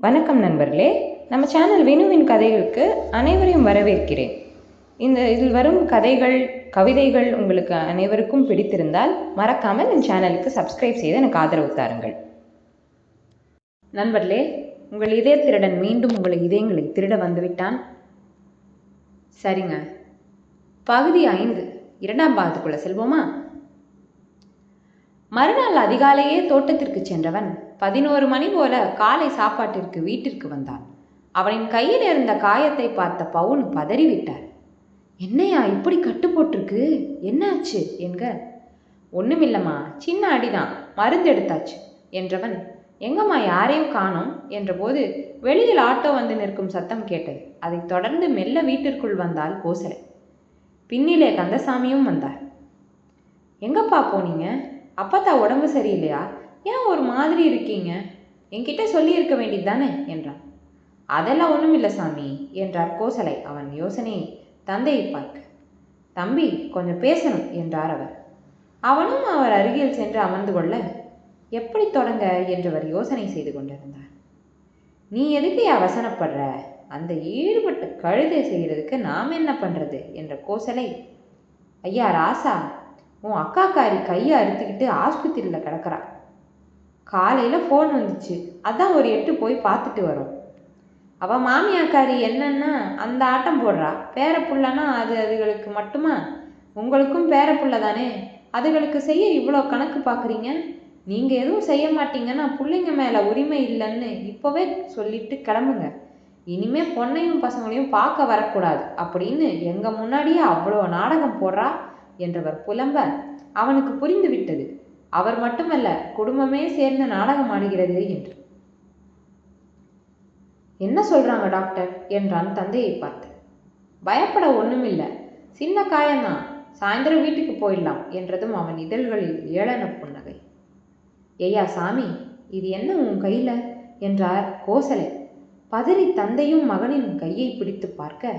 வணக்கம் நண்பர்களே. நம்ம சேனல் வினுவின் கதைகளுக்கு அனைவரையும் வரவேற்கிறேன். இந்த இதில் வரும் கதைகள் கவிதைகள் உங்களுக்கு அனைவருக்கும் பிடித்திருந்தால் மறக்காமல் என் சேனலுக்கு சப்ஸ்கிரைப் செய்து எனக்கு ஆதரவு தாருங்கள். நண்பர்களே உங்கள் இதய திருடன் மீண்டும் உங்கள் இதயங்களை திருட வந்துவிட்டான்? சரிங்க. பகுதி ஐந்து. இரண்டாம் பாகத்துக்குள்ள செல்வோமா? மறுநாள் அதிகாலையே தோட்டத்திற்கு சென்றவன் பதினோரு மணி போல காலை சாப்பாட்டிற்கு வீட்டிற்கு வந்தான். அவனின் கையில் இருந்த காயத்தை பார்த்த பவுன் பதறிவிட்டார். என்னையா இப்படி கட்டு போட்டிருக்கு? என்னாச்சு? என்க. ஒண்ணுமில்லம்மா சின்ன அடிதான் மருந்து எடுத்தாச்சு. என்றவன் எங்கம்மா யாரையும் காணோம்? என்றபோது வெளியில் ஆட்டோ வந்து நிற்கும் சத்தம் கேட்டது. அதைத் தொடர்ந்து மெல்ல வீட்டிற்குள் வந்தால் கோசலை. பின்னிலே கந்தசாமியும் வந்தார். எங்கப்பா போனீங்க? அப்பத்தா உடம்பு சரியில்லையா? ஏன் ஒரு மாதிரி இருக்கீங்க? என்கிட்ட சொல்லியிருக்க வேண்டியது தானே? என்றான். அதெல்லாம் ஒன்றும் இல்லை சாமி என்றார் கோசலை அவன் யோசனையை தந்தையை பார்க்க. தம்பி கொஞ்சம் பேசணும் என்றார் அவர். அவனும் அவர் அருகில் சென்று அமர்ந்து கொள்ள எப்படி தொடங்க? என்றவர் யோசனை செய்து கொண்டிருந்தார். நீ எதுக்கு அவசனப்படுற அந்த ஈடுபட்டு கழுதை செய்கிறதுக்கு நாம் என்ன பண்ணுறது என்ற கோசலை ஐயா ராசா உன் அக்காக்காரி கையை அறுத்துக்கிட்டு ஆஸ்பத்திரியில் கிடக்கிறா. காலையில் ஃபோன் வந்துச்சு. அதான் ஒரு எட்டு போய் பார்த்துட்டு வரோம். அவள் மாமியாக்காரி என்னன்னா அந்த ஆட்டம் போடுறா. பேர புள்ளனா அது அதுகளுக்கு மட்டுமா? உங்களுக்கும் பேர புள்ள தானே? அதுகளுக்கு செய்ய இவ்வளோ கணக்கு பார்க்குறீங்க? நீங்கள் எதுவும் செய்ய மாட்டீங்கன்னா பிள்ளைங்க மேலே உரிமை இல்லைன்னு இப்போவே சொல்லிட்டு கிளம்புங்க. இனிமே பொண்ணையும் பசங்களையும் பார்க்க வரக்கூடாது. அப்படின்னு எங்கள் முன்னாடியே அவ்வளோ நாடகம் போடுறா என்றவர் புலம்ப அவனுக்கு புரிந்து விட்டது. அவர் மட்டுமல்ல குடும்பமே சேர்ந்து நாடகம் ஆடுகிறது என்று. என்ன சொல்றாங்க டாக்டர் என்றான் தந்தையை பார்த்து. பயப்பட ஒண்ணுமில்லை. சின்ன காயம்தான். சாயந்தரம் வீட்டுக்கு போயிடலாம் என்றதும் அவன் இதழ்களில் ஏளன புன்னகை. ஏய்யா சாமி இது என்ன உன் கையில? என்றார் கோசலை பதறி தந்தையும் மகனின் கையை பிடித்து பார்க்க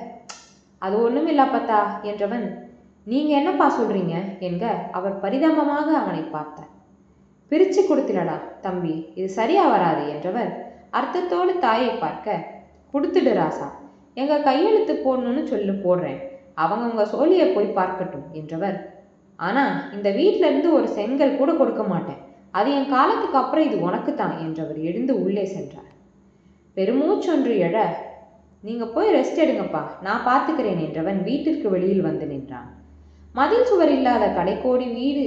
அது ஒண்ணுமில்லப்பத்தா என்றவன் நீங்கள் என்னப்பா சொல்கிறீங்க என்க அவர் பரிதாபமாக அவனை பார்த்தார். பிரித்து கொடுத்துடடா தம்பி இது சரியா வராது என்றவர் அர்த்தத்தோடு தாயை பார்க்க கொடுத்துடு ராசா எங்கள் கையெழுத்து போடணும்னு சொல்லி போடுறேன். அவங்கவுங்க சோழியை போய் பார்க்கட்டும் என்றவர். ஆனால் இந்த வீட்டிலேருந்து இருந்து ஒரு செங்கல் கூட கொடுக்க மாட்டேன். அது என் காலத்துக்கு அப்புறம் இது உனக்கு தான் என்றவர் எழுந்து உள்ளே சென்றார். பெருமூச்சொன்று எழ நீங்கள் போய் ரெஸ்ட் எடுங்கப்பா நான் பார்த்துக்கிறேன் என்றவன் வீட்டிற்கு வெளியில் வந்து நின்றான். மதில் சுவர் இல்லாத கடைக்கோடி வீடு.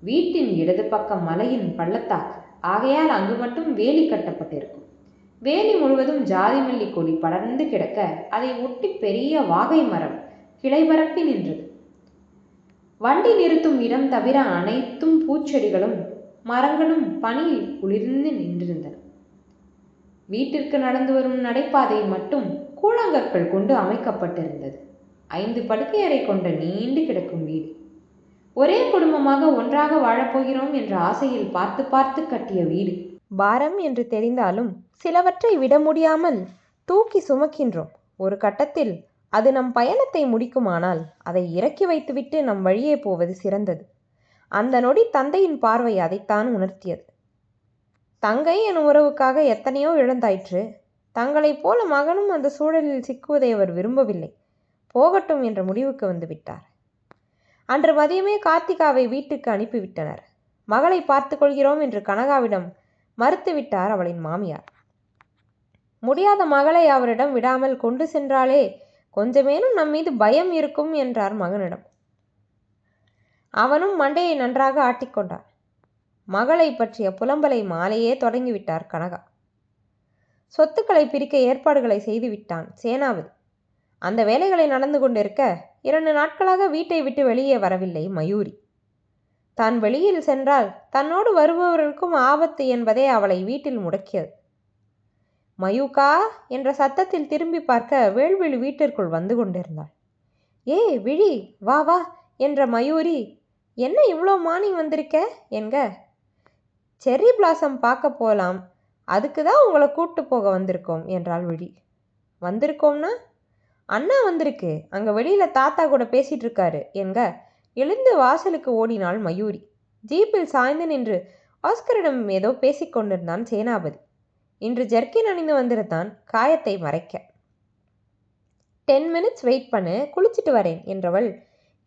வீட்டின் இடது பக்கம் மலையின் பள்ளத்தாக்கு. ஆகையால் அங்கு மட்டும் வேலி கட்டப்பட்டிருக்கும். வேலி முழுவதும் ஜாதிமல்லி கொடி படர்ந்து கிடக்க அதை ஒட்டி பெரிய வாகை மரம் கிளை பரப்பி நின்றது. வண்டி நிறுத்தும் இடம் தவிர அனைத்தும் பூச்செடிகளும் மரங்களும் பனியில் குளிர்ந்து நின்றிருந்தன. வீட்டிற்கு நடந்து வரும் நடைபாதை மட்டும் கூழாங்கற்கள் கொண்டு அமைக்கப்பட்டிருந்தது. ஐந்து படுக்கையறை கொண்ட நீண்டு கிடக்கும் வீடு. ஒரே குடும்பமாக ஒன்றாக வாழப்போகிறோம் என்ற ஆசையில் பார்த்து பார்த்து கட்டிய வீடு. பாரம் என்று தெரிந்தாலும் சிலவற்றை விட முடியாமல் தூக்கி சுமக்கின்றோம். ஒரு கட்டத்தில் அது நம் பயணத்தை முடிக்குமானால் அதை இறக்கி வைத்துவிட்டு நம் வழியே போவது சிறந்தது. அந்த நொடி தந்தையின் பார்வை அதைத்தான் உணர்த்தியது. தங்கை என் உறவுக்காக எத்தனையோ இழந்தாயிற்று. தங்களைப் போல மகனும் அந்த சூழலில் சிக்குவதை அவர் விரும்பவில்லை. போகட்டும் என்ற முடிவுக்கு வந்து விட்டார். அன்று மதியமே கார்த்திகாவை வீட்டுக்கு அனுப்பிவிட்டனர். மகளை பார்த்து கொள்கிறோம் என்று கனகாவிடம் மறுத்துவிட்டார் அவளின் மாமியார். முடியாத மகளை அவரிடம் விடாமல் கொண்டு சென்றாலே கொஞ்சமேனும் நம் மீது பயம் இருக்கும் என்றார் மகனிடம். அவனும் மண்டையை நன்றாக ஆட்டிக்கொண்டான் மகளை பற்றிய புலம்பலை மாலையே தொடங்கிவிட்டார் கனகா. சொத்துக்களை பிரிக்க ஏற்பாடுகளை செய்துவிட்டான் சேனாபதி. அந்த வேலைகளை நடந்து கொண்டிருக்க இரண்டு நாட்களாக வீட்டை விட்டு வெளியே வரவில்லை மயூரி. தான் வெளியில் சென்றால் தன்னோடு வருபவர்களுக்கும் ஆபத்து என்பதே அவளை வீட்டில் முடக்கியது. மயூகா என்ற சத்தத்தில் திரும்பி பார்க்க வேள்விழி வீட்டிற்குள் வந்து கொண்டிருந்தாள். ஏ விழி வா வா என்ற மயூரி என்ன இவ்வளோ மார்னிங் வந்திருக்க? என்க செர்ரி பிளாசம் பார்க்க போகலாம் அதுக்கு தான் உங்களை கூட்டு போக வந்திருக்கோம் என்றாள் விழி. வந்திருக்கோம்னா? அண்ணா வந்திருக்கு. அங்கே வெளியில் தாத்தா கூட பேசிகிட்டு இருக்காரு என்க எழுந்து வாசலுக்கு ஓடினாள் மயூரி. ஜீப்பில் சாய்ந்து நின்று ஆஸ்கரிடம் ஏதோ பேசிக் கொண்டிருந்தான் சேனாபதி. இன்று ஜெர்கின் அணிந்து வந்திருந்தான் காயத்தை மறைக்க. டென் மினிட்ஸ் வெயிட் பண்ணு குளிச்சிட்டு வரேன் என்றவள்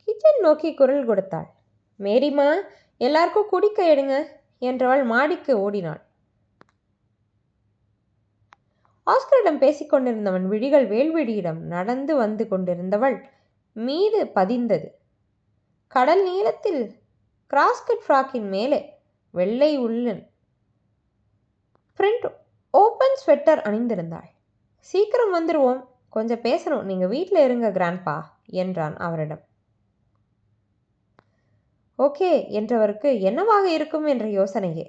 கிச்சன் நோக்கி குரல் கொடுத்தாள். மேரிமா எல்லாருக்கும் குடிக்க எடுங்க என்றவள் மாடிக்கு ஓடினாள். ஆஸ்கரிடம் பேசிக்கொண்டிருந்தவன் விழிகள் வேல்விழியிடம் நடந்து வந்து கொண்டிருந்தவள் மீது பதிந்தது. கடல் நீளத்தில் கிராஸ்கட் ஃப்ராக்கின் மேலே வெள்ளை உள்ளன் பிரிண்ட் ஓப்பன் ஸ்வெட்டர் அணிந்திருந்தாள். சீக்கிரம் வந்துடுவோம் கொஞ்சம் பேசணும். நீங்கள் வீட்டில் இருங்க கிராண்ட்பா என்றான் அவரிடம். ஓகே என்றவருக்கு என்னவாக இருக்கும் என்ற யோசனையே.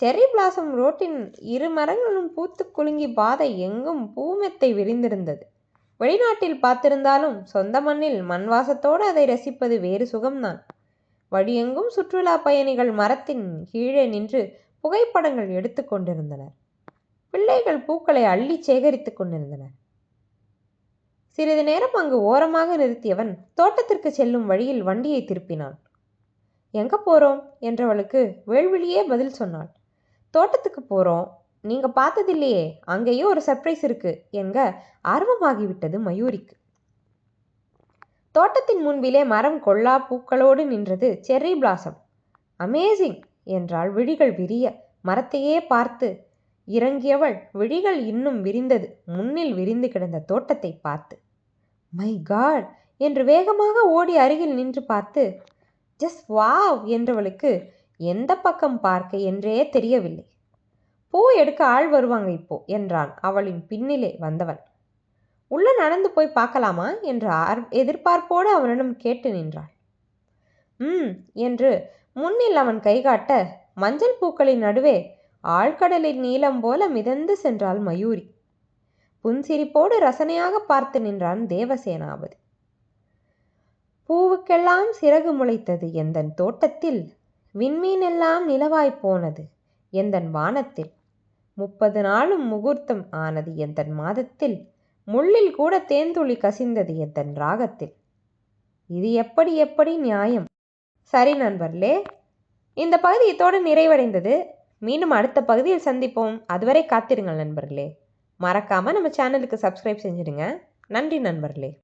செர்ரி பிளாசம் ரோட்டின் இரு மரங்களும் பூத்து குலுங்கி பாதை எங்கும் பூமெத்தை விரிந்திருந்தது. வெளிநாட்டில் பார்த்திருந்தாலும் சொந்த மண்ணில் மண் வாசத்தோடு அதை ரசிப்பது வேறு சுகம்தான். வழியெங்கும் சுற்றுலா பயணிகள் மரத்தின் கீழே நின்று புகைப்படங்கள் எடுத்து கொண்டிருந்தனர். பிள்ளைகள் பூக்களை அள்ளி சேகரித்துக் கொண்டிருந்தனர். சிறிது நேரம் அங்கு ஓரமாக நிறுத்தியவன் தோட்டத்திற்கு செல்லும் வழியில் வண்டியை திருப்பினான். எங்க போறோம்? என்றவளுக்கு வேள்விழியே பதில் சொன்னாள். தோட்டத்துக்கு போகிறோம் நீங்கள் பார்த்ததில்லையே அங்கேயே ஒரு சர்ப்ரைஸ் இருக்கு. என்க ஆர்வமாகிவிட்டது மயூரிக்கு. தோட்டத்தின் முன்பிலே மரம் கொள்ளா பூக்களோடு நின்றது செர்ரி பிளாசம். அமேசிங்! என்றாள் விழிகள் விரிய. மரத்தையே பார்த்து இறங்கியவள் விழிகள் இன்னும் விரிந்தது. முன்னில் விரிந்து கிடந்த தோட்டத்தை பார்த்து மை காட் என்று வேகமாக ஓடி அருகில் நின்று பார்த்து ஜஸ்ட் வாவ் என்றவளுக்கு எந்த பக்கம் பார்க்க என்றே தெரியவில்லை. பூ எடுக்க ஆள் வருவாங்க இப்போ என்றான் அவளின் பின்னிலே வந்தவன். உள்ள நடந்து போய் பார்க்கலாமா? என்று ஆர் எதிர்பார்ப்போடு அவனிடம் கேட்டு நின்றாள். ம் என்று முன்னில் அவன் கைகாட்ட மஞ்சள் பூக்களின் நடுவே ஆழ்கடலின் நீளம் போல மிதந்து சென்றாள் மயூரி. புன்சிரிப்போடு ரசனையாக பார்த்து நின்றான் தேவசேனாபதி. பூவுக்கெல்லாம் சிறகு முளைத்தது எந்தன் தோட்டத்தில் விண்மீனெல்லாம் நிலவாய்ப் போனது. எந்தன் வானத்தில்? முப்பது நாளும் முகூர்த்தம் ஆனது எந்தன் மாதத்தில்? முள்ளில் கூட தேன்துளி கசிந்தது எந்தன் ராகத்தில்? இது எப்படி எப்படி நியாயம்? சரி நண்பர்களே இந்த பகுதி இத்தோடு நிறைவடைந்தது. மீண்டும் அடுத்த பகுதியில் சந்திப்போம். அதுவரை காத்திருங்கள் நண்பர்களே. மறக்காமல் நம்ம சேனலுக்கு சப்ஸ்கிரைப் செஞ்சிடுங்க. நன்றி நண்பர்களே.